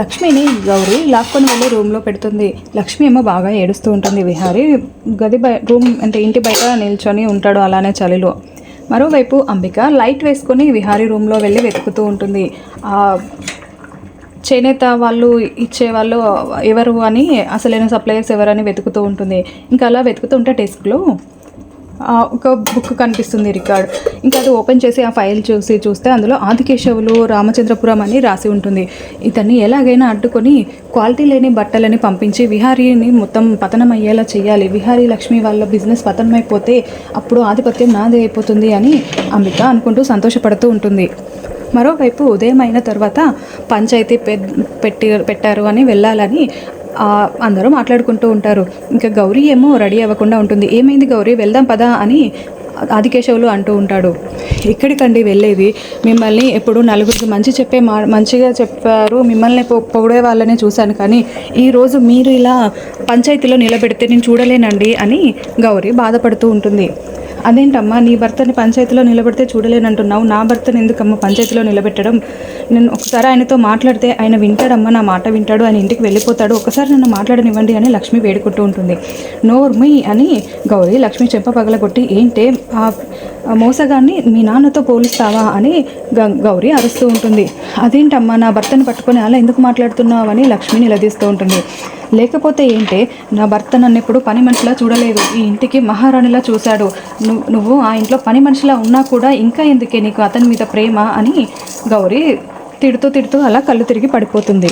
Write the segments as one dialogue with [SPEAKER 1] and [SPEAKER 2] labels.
[SPEAKER 1] లక్ష్మిని గౌరీ లాక్కొని వెళ్ళి రూమ్లో పెడుతుంది. లక్ష్మి ఏమో బాగా ఏడుస్తూ ఉంటుంది. విహారీ గది బయ రూమ్ అంటే ఇంటి బయట నిల్చొని ఉంటాడు అలానే చలిలో. మరోవైపు అంబిక లైట్ వేసుకొని విహారీ రూమ్లో వెళ్ళి వెతుకుతూ ఉంటుంది. ఆ చేనేత వాళ్ళు ఇచ్చే వాళ్ళు ఎవరు అని అసలైన సప్లయర్స్ ఎవరని వెతుకుతూ ఉంటుంది. ఇంకా అలా వెతుకుతుంటే డెస్క్లో ఒక బుక్ కనిపిస్తుంది రికార్డ్. ఇంకా అది ఓపెన్ చేసి ఆ ఫైల్ చూసి చూస్తే అందులో ఆదికేశవులు రామచంద్రపురం అని రాసి ఉంటుంది. ఇతన్ని ఎలాగైనా అడ్డుకొని క్వాలిటీ లేని బట్టలని పంపించి విహారీని మొత్తం పతనం అయ్యేలా చేయాలి. విహారీ లక్ష్మి వాళ్ళ బిజినెస్ పతనమైపోతే అప్పుడు ఆధిపత్యం నాదే అయిపోతుంది అని అంబిక అనుకుంటూ సంతోషపడుతూ ఉంటుంది. మరోవైపు ఉదయం అయిన తర్వాత పంచాయతీ పె- పెట్టి పెట్టారు అని వెళ్ళాలని అందరూ మాట్లాడుకుంటూ ఉంటారు. ఇంకా గౌరీ ఏమో రెడీ అవ్వకుండా ఉంటుంది. ఏమైంది గౌరీ? వెళ్దాం పదా అని ఆదికేశవులు అంటూ ఉంటాడు. ఎక్కడికండి వెళ్ళేది. మిమ్మల్ని ఎప్పుడు నలుగురికి మంచి చెప్పే మా మంచిగా చెప్పారు. మిమ్మల్ని పొగిడే వాళ్ళనే చూశాను కానీ ఈరోజు మీరు ఇలా పంచాయతీలో నిలబెడితే నేను చూడలేనండి అని గౌరీ బాధపడుతూ ఉంటుంది. అదేంటమ్మా నీ భర్తని పంచాయతీలో నిలబెడితే చూడలేనంటున్నావు. నా భర్తని ఎందుకమ్మా పంచాయతీలో నిలబెట్టడం? నేను ఒకసారి ఆయనతో మాట్లాడితే ఆయన వింటాడమ్మా నా మాట వింటాడు ఆయన ఇంటికి వెళ్ళిపోతాడు. ఒకసారి నన్ను మాట్లాడనివ్వండి అని లక్ష్మి వేడుకుంటూ ఉంటుంది. నోర్మి అని గౌరీ లక్ష్మి చెంప పగలగొట్టి ఏంటే ఆ మోసగాన్ని మీ నాన్నతో పోలుస్తావా అని గౌరీ అరుస్తూ ఉంటుంది. అదేంటమ్మా నా భర్తని పట్టుకొని అలా ఎందుకు మాట్లాడుతున్నావు? అని లక్ష్మి నిలదీస్తూ ఉంటుంది. లేకపోతే ఏంటే నా భర్త నన్ను ఎప్పుడు పని మనిషిలా చూడలేదు. ఈ ఇంటికి మహారాణిలా చూశాడు. నువ్వు నువ్వు ఆ ఇంట్లో పని మనిషిలా ఉన్నా కూడా ఇంకా ఎందుకే నీకు అతని మీద ప్రేమ? అని గౌరీ తిడుతూ తిడుతూ అలా కళ్ళు తిరిగి పడిపోతుంది.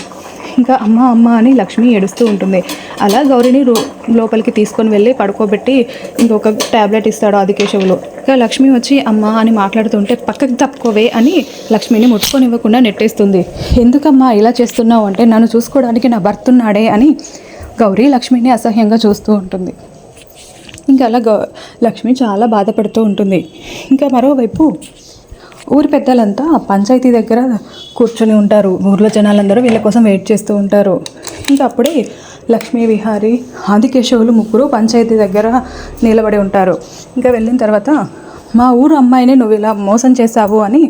[SPEAKER 1] ఇంకా అమ్మ అమ్మ అని లక్ష్మి ఏడుస్తూ ఉంటుంది. అలా గౌరిని రూ లోపలికి తీసుకొని వెళ్ళి పడుకోబెట్టి ఇంకొక ట్యాబ్లెట్ ఇస్తాడు ఆదికేశవులు. ఇంకా లక్ష్మి వచ్చి అమ్మ అని మాట్లాడుతుంటే పక్కకి తప్పుకోవే అని లక్ష్మిని ముట్టుకొనివ్వకుండా నెట్టేస్తుంది. ఎందుకమ్మా ఇలా చేస్తున్నావు అంటే నన్ను చూసుకోవడానికి నా భర్త ఉన్నాడే అని గౌరీ లక్ష్మిని అసహ్యంగా చూస్తూ ఉంటుంది. ఇంకా అలా గౌ లక్ష్మి చాలా బాధపడుతూ ఉంటుంది. ఇంకా మరోవైపు ఊరి పెద్దలంతా పంచాయతీ దగ్గర కూర్చొని ఉంటారు. ఊర్లో జనాలందరూ వీళ్ళ కోసం వెయిట్ చేస్తూ ఉంటారు. ఇంకా అప్పుడే లక్ష్మీ విహారి ఆదికేశవులు ముగ్గురు పంచాయతీ దగ్గర నిలబడి ఉంటారు. ఇంకా వెళ్ళిన తర్వాత మా ఊరు అమ్మాయిని నువ్వు ఇలా మోసం చేశావు అని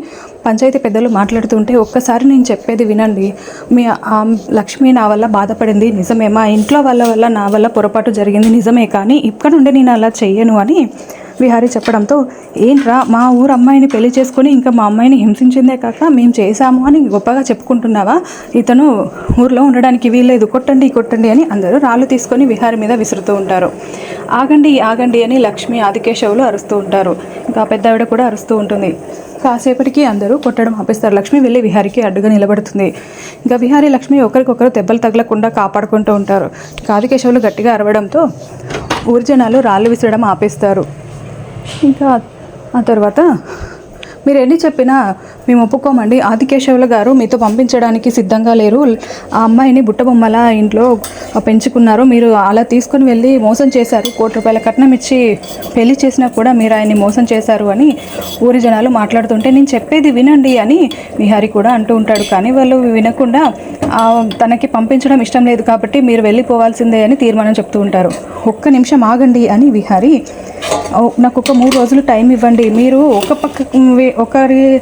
[SPEAKER 1] పంచాయతీ పెద్దలు మాట్లాడుతుంటే ఒక్కసారి నేను చెప్పేది వినండి. మీ ఆ లక్ష్మి నా వల్ల బాధపడింది. నిజమే మా ఇంట్లో వాళ్ళ వల్ల నా వల్ల పొరపాటు జరిగింది. నిజమే కానీ ఇక్కడ నుండి నేను అలా చెయ్యను అని విహారి చెప్పడంతో ఏంట్రా మా ఊరు అమ్మాయిని పెళ్ళి చేసుకొని ఇంకా మా అమ్మాయిని హింసించిందే కాక మేము చేశాము అని గొప్పగా చెప్పుకుంటున్నావా? ఇతను ఊర్లో ఉండడానికి వీల్లేదు కొట్టండి కొట్టండి అని అందరూ రాళ్ళు తీసుకొని విహారి మీద విసురుతూ ఉంటారు. ఆగండి ఆగండి అని లక్ష్మి ఆదికేశవులు అరుస్తూ ఉంటారు. ఇంకా పెద్ద ఆవిడ కూడా అరుస్తూ ఉంటుంది. కాసేపటికి అందరూ కొట్టడం ఆపేస్తారు. లక్ష్మి వెళ్ళి విహారికి అడ్డుగా నిలబడుతుంది. ఇంకా విహారి లక్ష్మి ఒకరికొకరు దెబ్బలు తగలకుండా కాపాడుకుంటూ ఉంటారు. కాదికేశవులు ఆదికేశవులు గట్టిగా అరవడంతో ఊరి జనాలు రాళ్ళు విసరడం ఆపేస్తారు. ఇంకా ఆ తర్వాత మీరు ఎన్ని చెప్పినా మేము ఒప్పుకోమండి. ఆదికేశవుల గారు మీతో పంపించడానికి సిద్ధంగా లేరు. ఆ అమ్మాయిని బుట్టబొమ్మల ఇంట్లో పెంచుకున్నారు. మీరు అలా తీసుకుని వెళ్ళి మోసం చేశారు. కోటి రూపాయల కట్నం ఇచ్చి పెళ్ళి చేసినా కూడా మీరు ఆయన్ని మోసం చేశారు అని ఊరి జనాలు మాట్లాడుతుంటే నేను చెప్పేది వినండి అని విహారి కూడా అంటూ ఉంటాడు. కానీ వాళ్ళు వినకుండా తనకి పంపించడం ఇష్టం లేదు కాబట్టి మీరు వెళ్ళిపోవాల్సిందే అని తీర్మానం చెప్తూ ఉంటారు. ఒక్క నిమిషం ఆగండి అని విహారి నాకు ఒక మూడు రోజులు టైం ఇవ్వండి. మీరు ఒక పక్క ఒకరి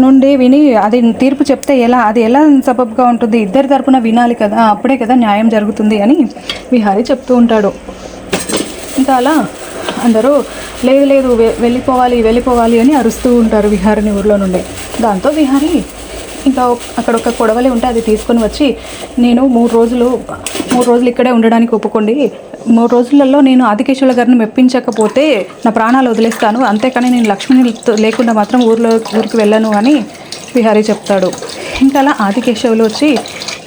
[SPEAKER 1] నుండి విని అది తీర్పు చెప్తే ఎలా అది ఎలా సబబ్గా ఉంటుంది? ఇద్దరి తరపున వినాలి కదా అప్పుడే కదా న్యాయం జరుగుతుంది అని విహారి చెప్తూ ఉంటాడు. ఇంకా అలా అందరూ లేదు లేదు వె- వెళ్ళిపోవాలి వెళ్ళిపోవాలి అని అరుస్తూ ఉంటారు విహారిని ఊర్లో నుండి. దాంతో విహారి ఇంకా అక్కడ ఒక కొడవలి ఉంటే అది తీసుకొని వచ్చి నేను మూడు రోజులు మూడు రోజులు ఇక్కడే ఉండడానికి ఒప్పుకోండి. మూడు రోజులలో నేను ఆదికేశ్వర గారిని మెప్పించకపోతే నా ప్రాణాలు వదిలేస్తాను. అంతేకాని నేను లక్ష్మిని లేకుండా మాత్రం ఊర్లో ఊరికి వెళ్ళను అని విహారీ చెప్తాడు. ఇంకా అలా ఆదికేశవులు వచ్చి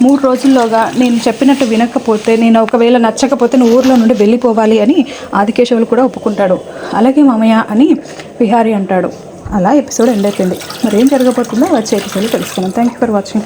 [SPEAKER 1] మూడు రోజుల్లోగా నేను చెప్పినట్టు వినకపోతే నేను ఒకవేళ నచ్చకపోతే నువ్వు ఊర్లో నుండి వెళ్ళిపోవాలి అని ఆదికేశవులు కూడా ఒప్పుకుంటాడు. అలాగే మామయ్య అని విహారీ అంటాడు. అలా ఎపిసోడ్ ఎండ్ అయిపోయింది. మరి ఏం జరగబోతుందో వచ్చే ఎపిసోడ్లో తెలుసుకున్నాం థ్యాంక్ యూ ఫర్ వాచింగ్